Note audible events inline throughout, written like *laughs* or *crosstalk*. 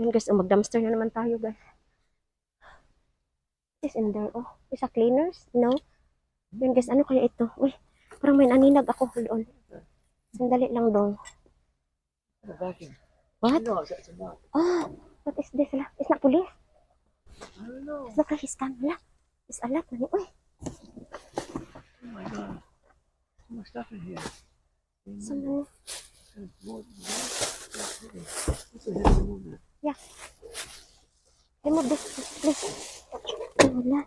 Yun guys, oh, mag-dumpster na naman tayo guys. Is in there, oh. Isa cleaners, no? Yun guys, ano kaya ito? Uy, parang may naninag ako doon. Sandali lang. The vacuum. What? No, it's, it's a. Oh, what is this? Is not police? I don't know. Is not police cam? Ala? Is alat na ni. Uy, Oh my god. So much stuff in here. sa mga... There's more than that. That's heavy. What's the heavy there? Remove this, please. Wala.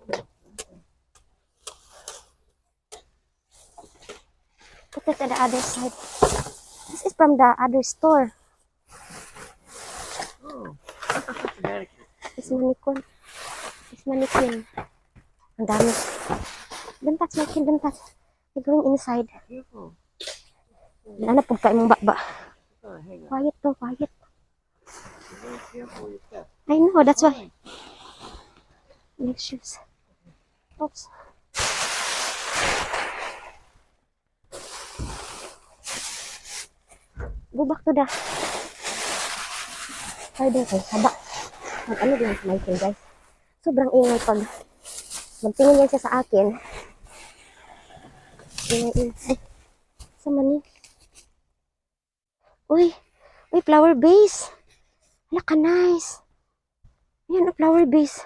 Put it to the other side. This is from the other store. Oh, a mannequin. Is manikin. Ang dami. Don't touch, Michael. Don't touch. You're going inside. Careful. Po kayo mong bakba. Oh, hang on. Quiet to, quiet. Be very careful with your step. I know, that's why. Next shoes. Oops. Go back to the... Pwede kay haba. Mag ano din si Michael guys. Sobrang ingay pag magtingin yan siya sa akin. Ingay, ingay. Ay, sa mani. Uy, uy, flower base. Wala ka nice. Yan, ang flower base.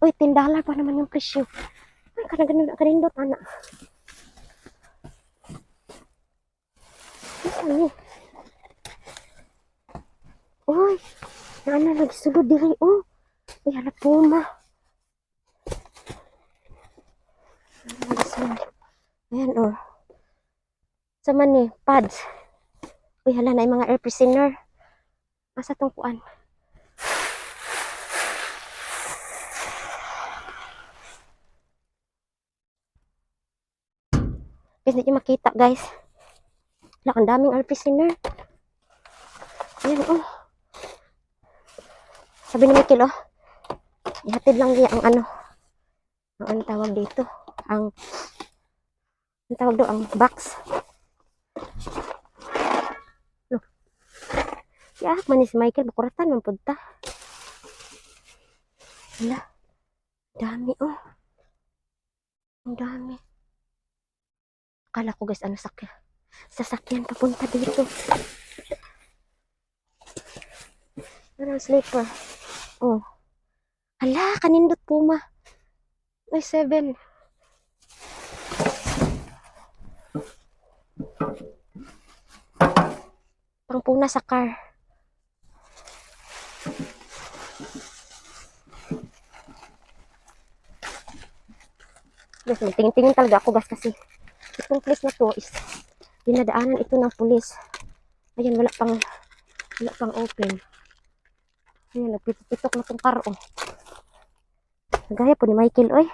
Uy, 10 dollar pa naman yung presyo. Ay, kanang ganun, kanindot, anak. Ano? Uy, na ano, nagsulod diri, oh. Uy, hala. Ano, nagsulod. Ayan, oh. Sa man ni, pads. Uy, hala na yung mga air prisoner. Asa tong kuan? Guys, hindi makita, guys. Wala, ang daming air prisoner. Ayan, oh. Sabi ni Michael, oh. Ihatid lang niya ang ano. Ang ano tawag dito. Ang, ang tawag do, ang box. Yak man ni si Michael, bakuratan man punta. Wala. Dami, oh. Ang dami. Akala ko guys, ano sakya. Sasakyan papunta dito. Ano sleeper? Oh. Hala, kanindot puma. Ay, seven. Pangpuna sa car. Guys, magtingin-tingin talaga ako guys kasi itong place na to is dinadaanan ito ng pulis. Ayan, wala pang wala pang open. Ayan, nagpipitok na tong karo. Gaya po ni Michael, oy.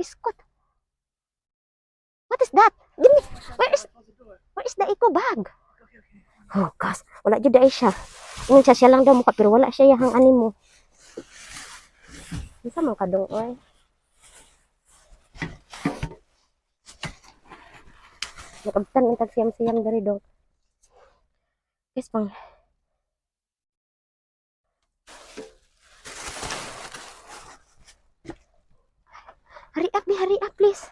Biskot. What is that? Give me, where is, where is the eco bag? Oh, gosh. Wala dyan dahil siya. Ingon siya, siya lang daw mukha, pero wala siya yahang animo. Bisa mo ka dong, oy. Nakabtan ang tagsiyam-siyam dari dong. Guys, pang Hurry up, be hurry up, please.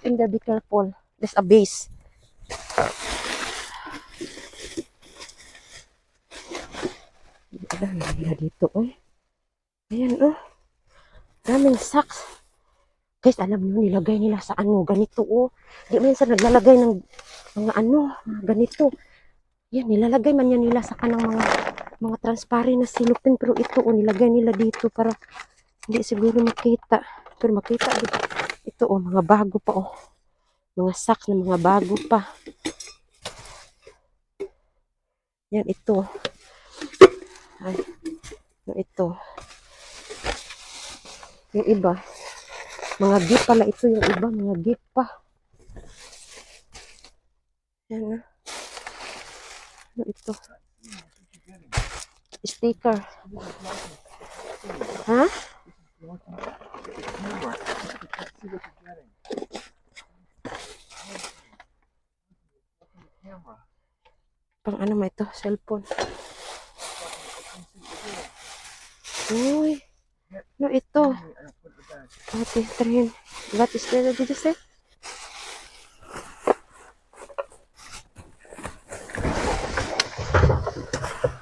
Keep in there, be careful. There's a base. Dami nila dito, eh. Ayan, oh. Daming socks. Guys, alam nyo, nilagay nila sa ano, ganito, oh. Di man sa naglalagay ng mga ano, ganito. Yan, nilalagay man yan nila sa kanang mga mga transparent na silupin. Pero ito, oh, nilagay nila dito para hindi siguro makita. Pero makita dito. Ito, oh, mga bago pa, oh. Mga socks na mga bago pa. Yan, ito. Ay, yung ito. Yung iba. Mga gift pala ito yung iba. Mga gift pa. Yan na. Ano ito? Sticker. Ha? Camera. See what you're getting. Pang ano mo ito? Cellphone. Uy. Ano ito? What is train? What is that? Did you say?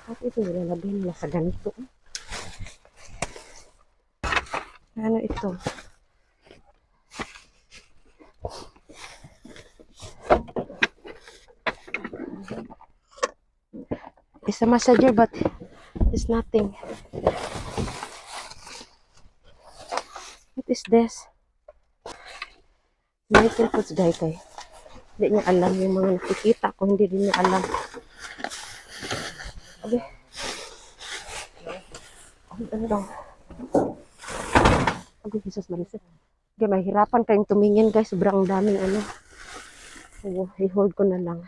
At ito nilalagay nila sa ganito. Ano ito? It's a massager but it's nothing. What is this? Michael Puts Day kay. Hindi niya alam yung mga nakikita ko. Hindi din niya alam. Abi. Ano daw? Abi, Jesus Marisol. Okay, mahirapan kayong tumingin guys. Sobrang daming ano. Oo, i-hold ko na lang.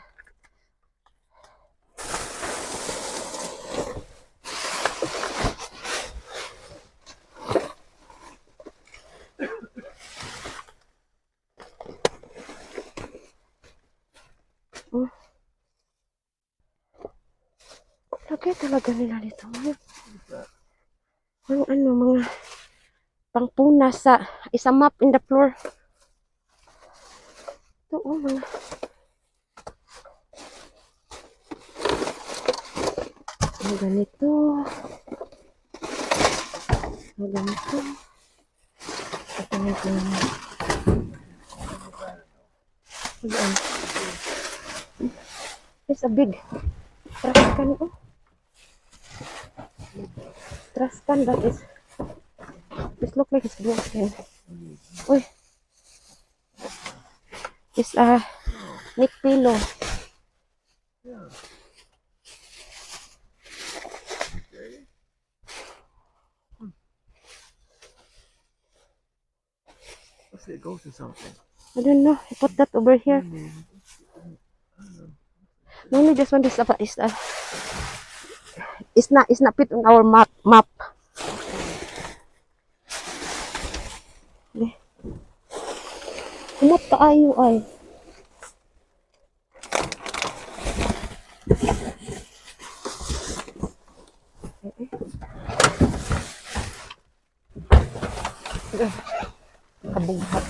Talaga nila dito. Mga ano, mga pangpuna sa isang map in the floor. Ito, oh, mga mga ganito. Mga ganito. Ito na ito. It's a big trash can, oh. Trash can that is this look like it's broken. Uy. It's a neck pillow. Let's say it goes to something. I don't know. I put that over here. No, no, this one is is a, it's not, it's not fit on our map, map. Okay. Kumot kaayo ay. Kabughat.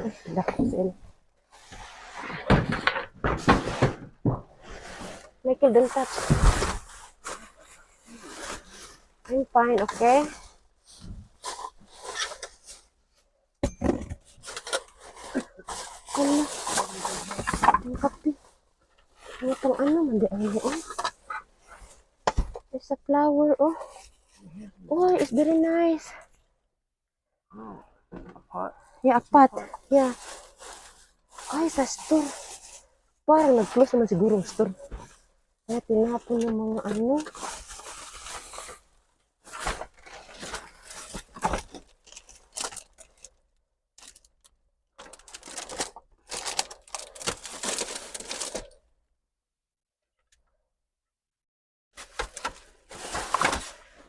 Ay, dako sila. Michael, don't touch. I'm fine, okay? Ano? Ang kape. Ano itong ano? Mandi ang noon. There's a flower, oh. Oh, it's very nice. Oh, a pot. Yeah, apat. Yeah. Ay, sa store. Parang nag-close naman siguro ang store. Kaya tinapon ng mga ano.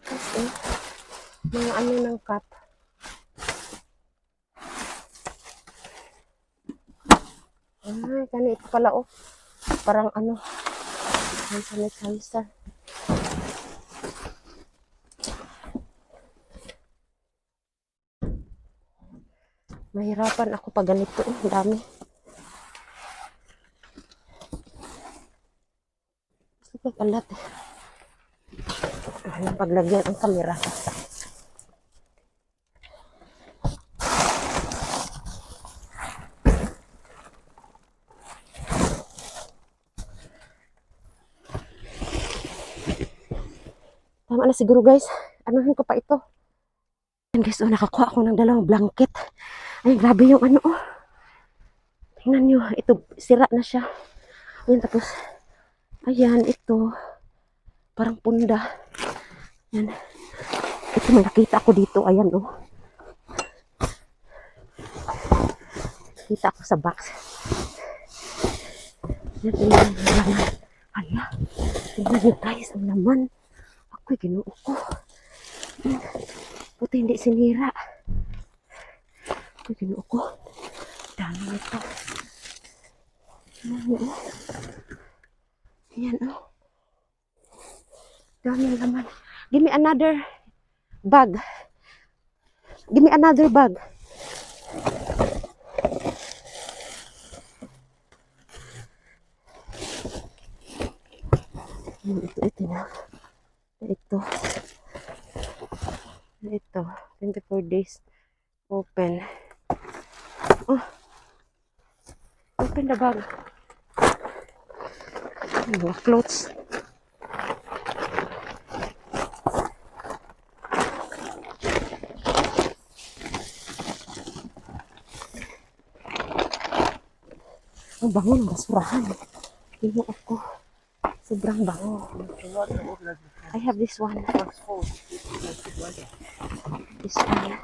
Kasi, mga ano ng cup. Ay, kani ito pala oh. Parang ano. Hand sanitizer. Mahirapan ako pag ganito. Oh, ang dami. Gusto ko kalat eh. Ano paglagyan ang kamera. Na siguro guys. Anuhin ko pa ito. Ayan guys, oh, nakakuha ako ng dalawang blanket. Ay, grabe yung ano, oh. Tingnan nyo, ito, sira na siya. Ayan, tapos, ayan, ito, parang punda. Ayan. Ito, may nakita ako dito, ayan, oh. Kita ako sa box. Ayan, ayan, ayan. Hala, Tingnan niyo guys, ang laman. Ako'y ginuo ko. Buti hindi sinira. Ako'y ginuo ko. Dami nito. Niyo. oh. Ayan oh. Dami laman. Give me another bag. Give me another bag. Ito na. Ito. Ito. 24 days. Open. Oh. Open the bag. Mga clothes. Ang bango ng basurahan. Tingnan ako. Sobrang bango. I have this one. This one.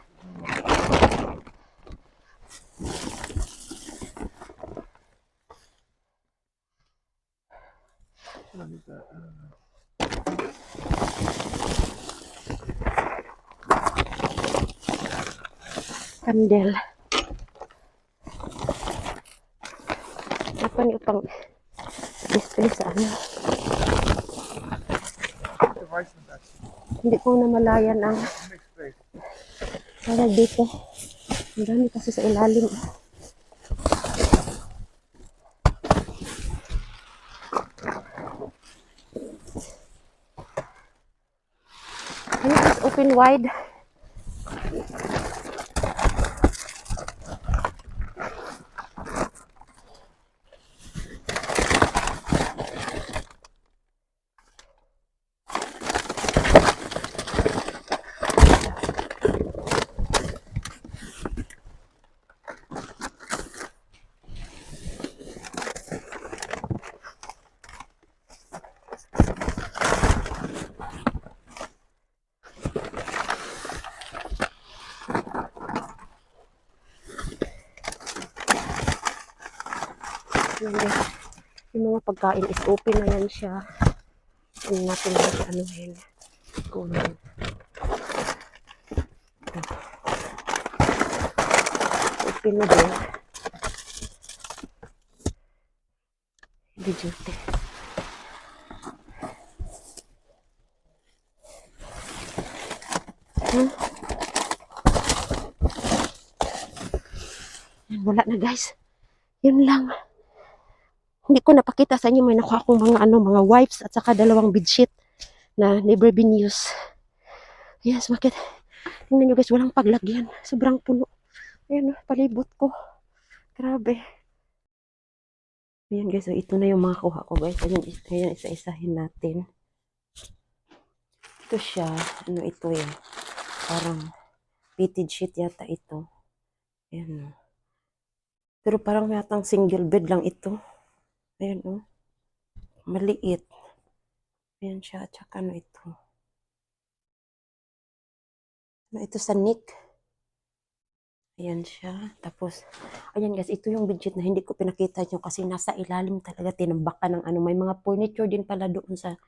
Candle. Apa niyo pang display sa Hindi ko na malayan ang tawag dito. Ang dami kasi sa ilalim. Can you please open wide? Yung, yung mga pagkain is open na yan siya. Hindi natin na siya anuhin. Kunin. Open na din. Duty. Hmm? Wala na guys. Yun lang hindi ko napakita sa inyo may nakuha akong mga ano mga wipes at saka dalawang bedsheet na never been used. Yes, bakit? Tingnan nyo guys, walang paglagyan. Sobrang puno. Ayan, oh, palibot ko. Grabe. Ayan guys, so ito na yung mga kuha ko guys. Ayan, ayan isa-isahin natin. Ito siya. Ano ito yun? Parang fitted sheet yata ito. Ayan oh. Pero parang yatang single bed lang ito. Ayan, oh. Maliit. Ayan siya. At saka ano ito. Ano ito sa Nick. Ayan siya. Tapos, ayan guys, ito yung budget na hindi ko pinakita nyo kasi nasa ilalim talaga tinambakan ng ano. May mga furniture din pala doon sa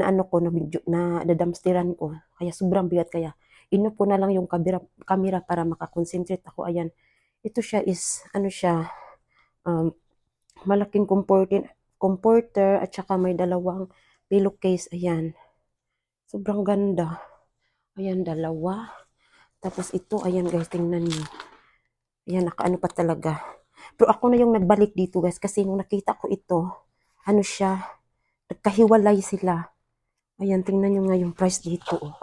na ano ko, na, video, na dadamstiran ko. Kaya sobrang bigat. Kaya, inupo na lang yung kamera, camera para makakonsentrate ako. Ayan. Ito siya is, ano siya, um, malaking comforting, comforter at saka may dalawang pillowcase. Ayan. Sobrang ganda. Ayan, dalawa. Tapos ito, ayan guys, tingnan niyo. Ayan, nakaano pa talaga. Pero ako na yung nagbalik dito guys kasi nung nakita ko ito, ano siya, nagkahiwalay sila. Ayan, tingnan niyo nga yung price dito. Oh.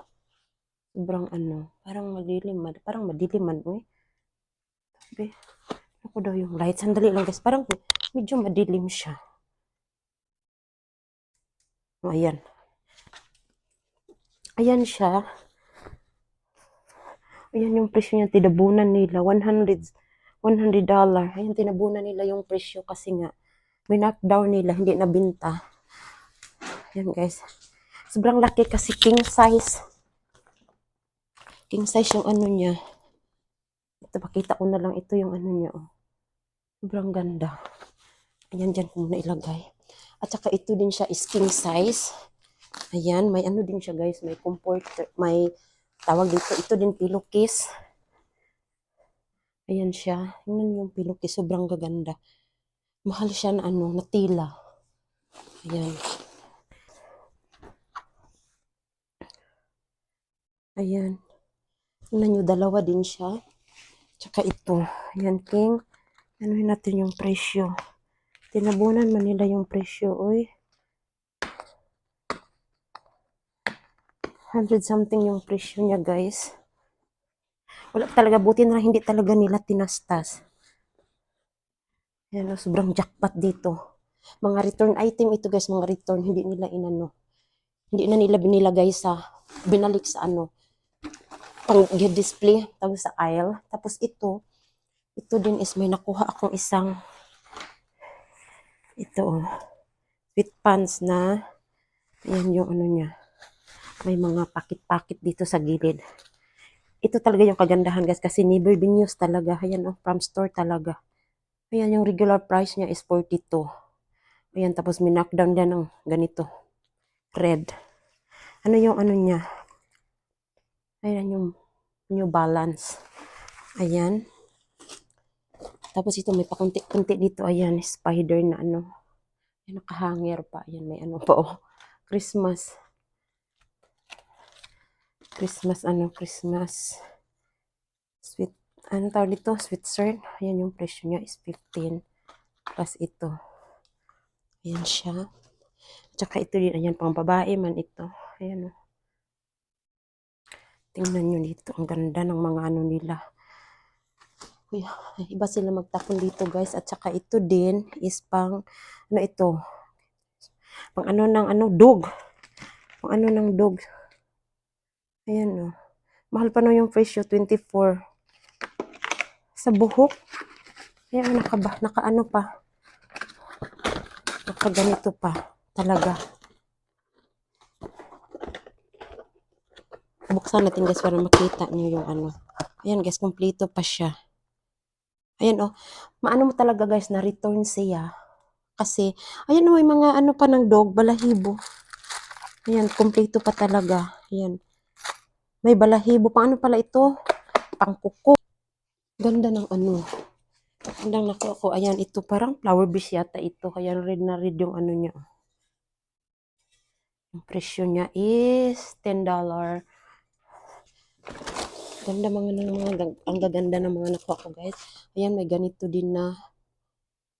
Sobrang ano, parang madilim, mad- parang madilim man, eh. Sabi, ako daw yung light. Sandali lang guys, parang medyo madilim siya. Oh, ayan. Ayan siya. Ayan yung presyo niya, tinabunan nila, 100, 100 dollar. Ayan, tinabunan nila yung presyo kasi nga, may knockdown nila, hindi nabinta. Ayan guys. Sobrang laki kasi king size. King size yung ano niya. Ito, pakita ko na lang ito yung ano niya. Oh. Sobrang ganda. Ayan, dyan ko muna ilagay. At saka ito din siya is king size. Ayan, may ano din siya guys, may comforter, may tawag dito, ito din pillowcase. Ayan siya. Yun yung pillowcase, sobrang gaganda. Mahal siya na ano, na tila. Ayan. Ayan. Tingnan nyo, dalawa din siya. Tsaka ito. Ayan, King. Ano natin yung presyo. Tinabunan man nila yung presyo, oy. 100 something yung presyo niya, guys. Wala talaga, buti na hindi talaga nila tinastas. Ayan, oh, sobrang jackpot dito. Mga return item ito, guys, mga return, hindi nila inano. Hindi na nila binilagay sa, binalik sa ano, pang display, tapos sa aisle. Tapos ito, ito din is may nakuha akong isang, ito, oh, sweet pants na, yan yung ano niya, may mga pakit-pakit dito sa gilid. Ito talaga yung kagandahan guys kasi never been used talaga. Ayan oh, from store talaga. Ayan yung regular price niya is 42. Ayan tapos knockdown din ng ganito. Red. Ano yung ano niya? Ayan yung New Balance. Ayan. Tapos ito may pakunti-kunti dito. Ayan, spider na ano. Ayan, nakahanger pa. Ayan, may ano pa oh. Christmas. Christmas, ano, Christmas. Sweet, ano tawag dito? Sweet. Ayan yung presyo niya is 15. Plus ito. Ayan siya. Tsaka ito din, ayan, pang babae man ito. Ayan o. Tingnan nyo dito. Ang ganda ng mga ano nila. Uy, *laughs* iba sila magtapon dito guys. At saka ito din is pang, ano ito? Pang ano ng ano, dog. Pang ano ng dog. Ayan o. Mahal pa na yung presyo, 24. Sa buhok. Ayan, nakaba, naka ano pa. Naka ganito pa. Talaga. Buksan natin guys para makita nyo yung ano. Ayan guys, kompleto pa siya. Ayan o. Maano mo talaga guys na return siya. Kasi, ayan o, may mga ano pa ng dog, balahibo. Ayan, kompleto pa talaga. Ayan. May balahibo. Pang ano pala ito? Pang kuko. Ganda ng ano. Gandang nakuha ko. Ayan, ito parang flower base yata ito. Kaya red na red yung ano niya. Yung presyo niya is $10. Ganda mga ng mga gag- ang gaganda ng mga nakuha ko guys. Ayan, may ganito din na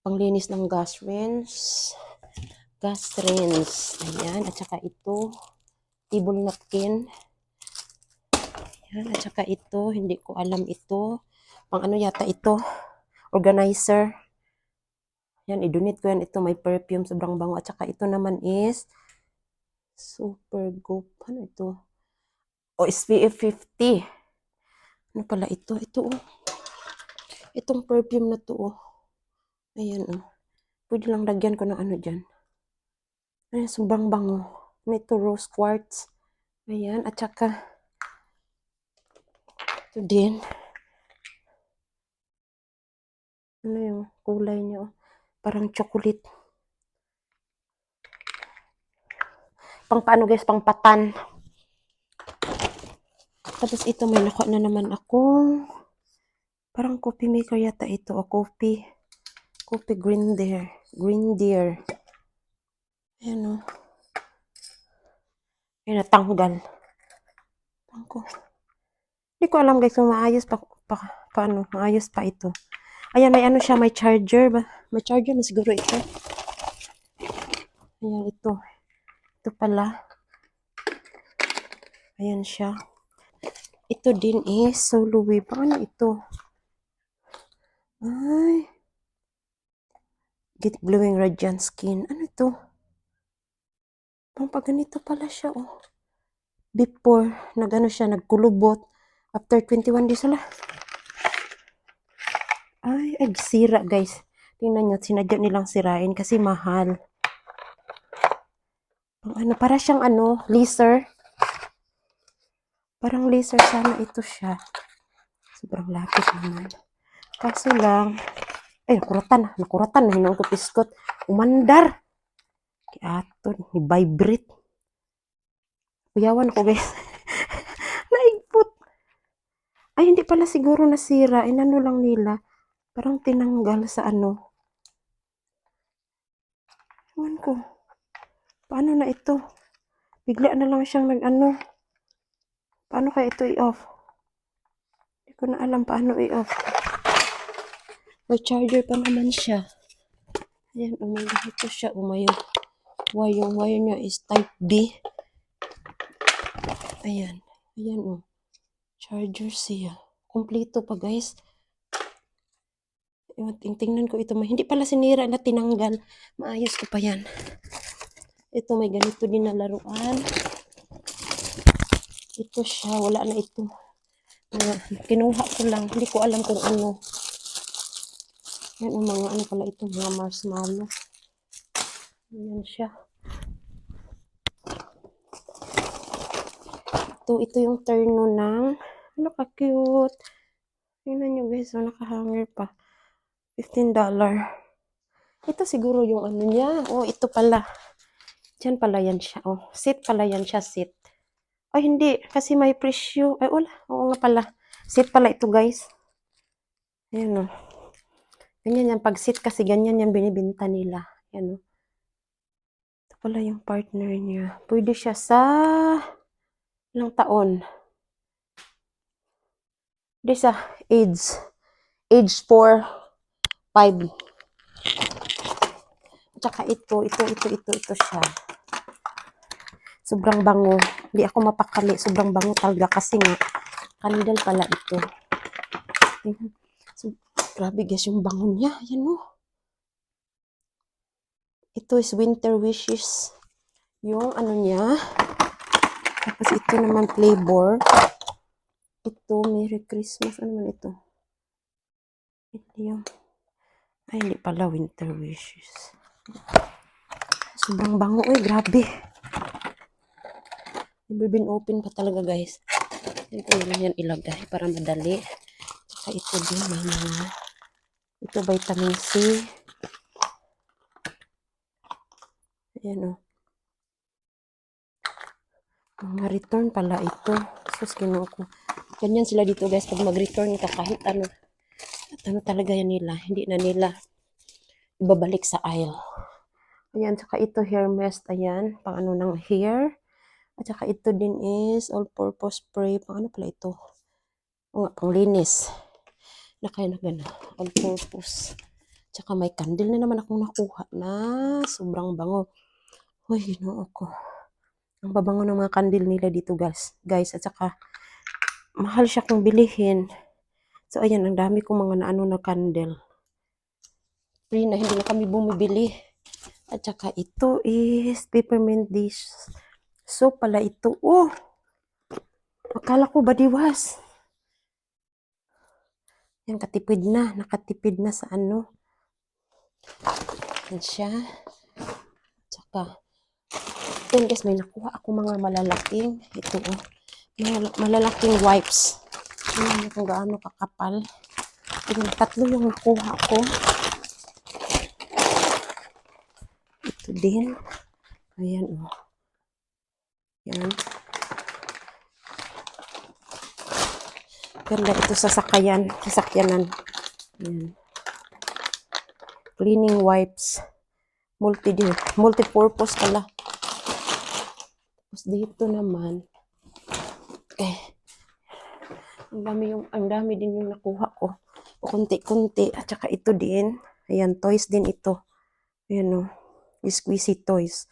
panglinis ng gas rinse. Gas rinse. Ayan, at saka ito table napkin. Yan, at saka ito, hindi ko alam ito. Pang ano yata ito? Organizer. Yan, i-donate ko yan. Ito, may perfume, sobrang bango. At saka ito naman is Super Goop. Ano ito? O, SPF 50. Ano pala ito? Ito, oh. Itong perfume na to, oh. Ayan, oh. Pwede lang lagyan ko ng ano dyan. Ayan, sobrang bango. Ano ito? Rose quartz. Ayan, at saka ito din. Ano yung kulay niya? oh? Parang chocolate. Pang paano guys? Pang patan. Tapos ito may nakuha na naman akong parang coffee maker yata ito. O coffee. Coffee green deer. Green deer. Ayan o. Ayan natanggal. Tangko. Hindi ko alam guys kung maayos pa, pa, paano, maayos pa ito. Ayan, may ano siya, may charger ba? May charger na siguro ito. Ayan, ito. Ito pala. Ayan siya. Ito din is wave. Paano ito? Ay. Get glowing radiant skin. Ano ito? Pang ganito pala siya, oh. Before, nagano siya, nagkulubot. After 21 days, ala. Ay, ay, sira, guys. Tingnan nyo, sinadya nilang sirain kasi mahal. Ano, para siyang ano, laser. Parang laser sana ito siya. Sobrang lapit naman. Kaso lang, ay, nakuratan na. Nakuratan na. Hinuong ko piskot. Umandar. Kiaton, ni vibrate. Kuyawan ako guys. *laughs* Naigpot. Ay, hindi pala siguro nasira. Inano lang nila. Parang tinanggal sa ano. Ewan ko. Paano na ito? Bigla na lang siyang nag-ano. Paano kaya ito i-off? Hindi ko na alam paano i-off. May charger pa naman siya. Ayan, umaga ito siya. Umayo. Wire, yung wire niya is type B. Ayan. Ayan, oh. Charger siya. Kompleto pa, guys. Ting- tingnan ko ito. Hindi pala sinira na tinanggal. Maayos ko pa yan. Ito, may ganito din na laruan. Ito siya. Wala na ito. Na, kinuha ko lang. Hindi ko alam kung ano. Yan ang mga ano pala ito. Mga marshmallow. Ayan siya. Ito, ito yung terno ng ano ka cute. Tingnan nyo guys, oh, nakahanger pa. $15. Ito siguro yung ano niya. Oh, ito pala. Diyan pala yan siya. Oh, sit pala yan siya, sit. Ay, hindi. Kasi may presyo. Ay, wala. Oo nga pala. Sit pala ito, guys. Ayan, oh. Ganyan yan. Pag sit kasi, ganyan yan binibinta nila. Ayan, oh. Ito pala yung partner niya. Pwede siya sa ilang taon. Pwede sa age. Age 4, 5. Tsaka ito, ito, ito, ito, ito siya. Sobrang bango. Hindi ako mapakali. Sobrang bango talaga kasi nga, candle pala ito. So, grabe guys, yung bango niya. Ayan o. Ito is Winter Wishes. Yung ano niya. Tapos ito naman flavor. Ito, Merry Christmas. Ano naman ito? Ito yung... Ay, hindi pala Winter Wishes. Sobrang bango. Uy, grabe. Been open pa talaga, guys. Ito lang yan ilagay para madali. Saka ito din, may mga... Ito, vitamin C. Ayan, o. Mga return pala ito. Sus, kinuha ko. Ganyan sila dito, guys. Pag mag-return ka, kahit ano. At ano talaga yan nila. Hindi na nila ibabalik sa aisle. Ayan, saka ito hair mist. Ayan, pang ano ng hair. At saka ito din is all-purpose spray. Pang ano pala ito? O nga, pang linis. Na na gana. All-purpose. Tsaka may candle na naman akong nakuha na sobrang bango. Uy, ginoo ko. Ang babango ng mga candle nila dito, guys. Guys, at saka mahal siya kung bilihin. So, ayan, ang dami kong mga naano na candle. Free na, hindi na kami bumibili. At saka ito is peppermint dish. So pala ito. Oh! Akala ko badiwas. Yan, katipid na. Nakatipid na sa ano. Yan siya. Tsaka, yan guys, may nakuha ako mga malalaking. Ito oh. Mga malalaking wipes. Yan kung gaano kakapal. Yan, tatlo yung nakuha ko. Ito din. Ayan oh. Yan. Ganda ito sa sakayan, sasakyanan. Yan. Cleaning wipes. Multi multi-purpose pala. Tapos dito naman, eh, ang dami yung, ang dami din yung nakuha ko. Kunti-kunti. At saka ito din. Ayan, toys din ito. Ayan o. Squeezy toys.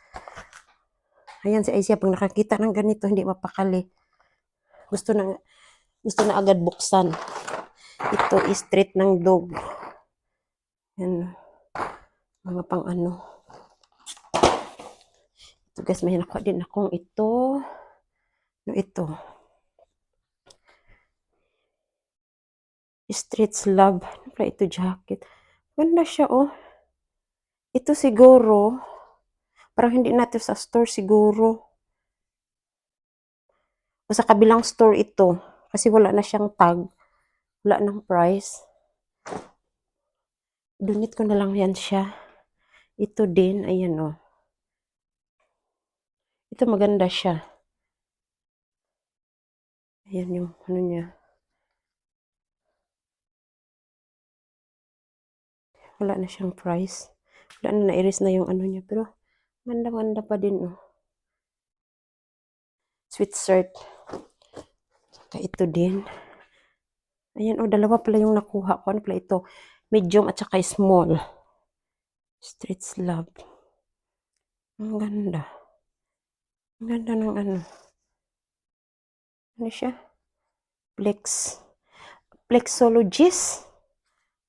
Ayan si Aisha, pag nakakita ng ganito, hindi mapakali. Gusto na, gusto na agad buksan. Ito is treat ng dog. Yan. Mga pang ano. Ito guys, may nakuha din akong ito. Ano ito? Streets Love. Ano ito jacket? Ganda siya oh. Ito siguro, parang hindi natin sa store siguro. O sa kabilang store ito. Kasi wala na siyang tag. Wala ng price. Donate ko na lang yan siya. Ito din, ayan o. Ito maganda siya. Ayan yung ano niya. Wala na siyang price. Wala na, na-erase na yung ano niya. Pero, ganda-ganda pa din, oh. Sweet shirt. Saka ito din. Ayan, oh, dalawa pala yung nakuha ko. Ano pala ito? Medium at saka small. Street slab. Ang ganda. Ang ganda ng ano. Ano siya? Flex. Flexologist.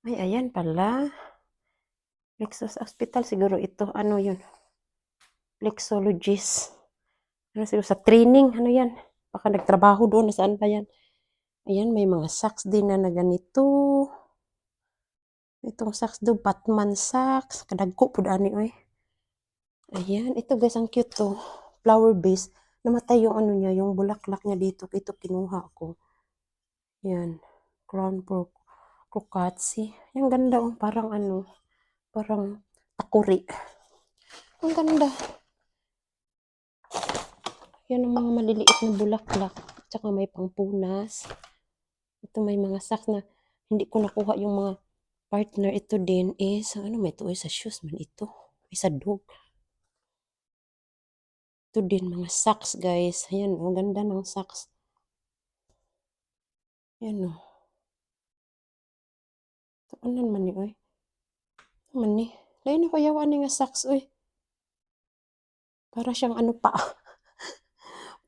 Ay, ayan pala. Flexos Hospital siguro ito. Ano yun? Flexologist. Ano siguro sa training? Ano yan? Baka nagtrabaho doon. Nasaan pa yan? Ayan, may mga socks din na na ganito. Itong socks do, Batman socks. Kadagko po dani, oy. Ayan, ito guys, ang cute to. Flower base. Namatay yung ano niya, yung bulaklak niya dito. Ito kinuha ko. Yan. Crown for Krokatsi. Yung ganda, oh. Parang ano, parang takuri. Ang ganda. Yan ang mga maliliit na bulaklak. Tsaka may pangpunas. Ito may mga socks na hindi ko nakuha yung mga partner. Ito din is, ano may ito? Sa shoes man ito. May sa dog. Ito din mga socks guys. Ayan, ang ganda ng socks. Ayan o. Ito, ano naman ni, oy? Ano man ni? Lain ako yawan ni nga socks, oy. Para siyang ano pa. *laughs*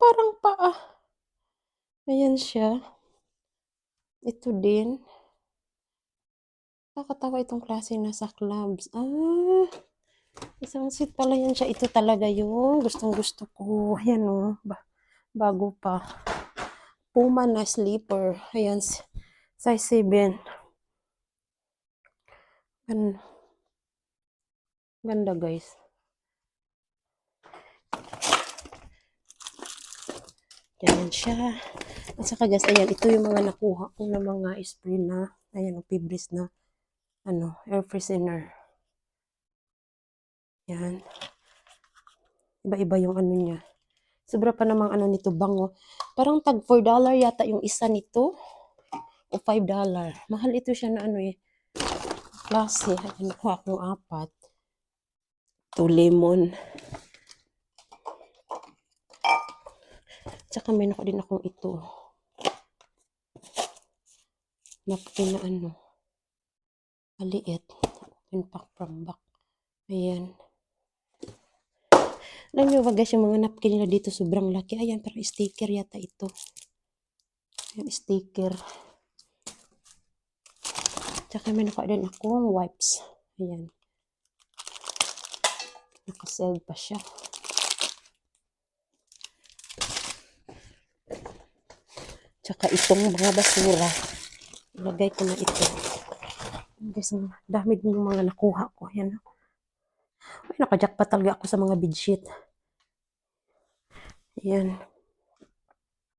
Parang paa. Ayan siya. Ito din. Nakakatawa itong klase na sa clubs. Ah, isang seat pala yan siya. Ito talaga yung gustong gusto ko. Ayan o. Ba bago pa. Puma na sleeper. Ayan. Size 7. Gan Ganda guys. Ganyan siya. At saka guys, ayan, ito yung mga nakuha ko na mga spray na, ayan, o fibris na, ano, air freshener. Yan. Iba-iba yung ano niya. Sobra pa namang ano nito, bango. Parang tag $4 yata yung isa nito. O $5. Mahal ito siya na ano eh. Klase. Ayan, nakuha akong apat. Ito, lemon. Tsaka may nakuha din akong ito. Napkin na ano. Maliit. Open pack from back. Ayan. Alam nyo ba guys, yung mga napkin nila dito sobrang laki. Ayan, pero sticker yata ito. Ayan, sticker. Tsaka may nakuha din akong wipes. Ayan. Nakaseld pa siya. Tsaka itong mga basura. Ilagay ko na ito. Guys, dami din yung mga nakuha ko. Ayan. Ay, nakajack pa talaga ako sa mga bedsheet. Ayan.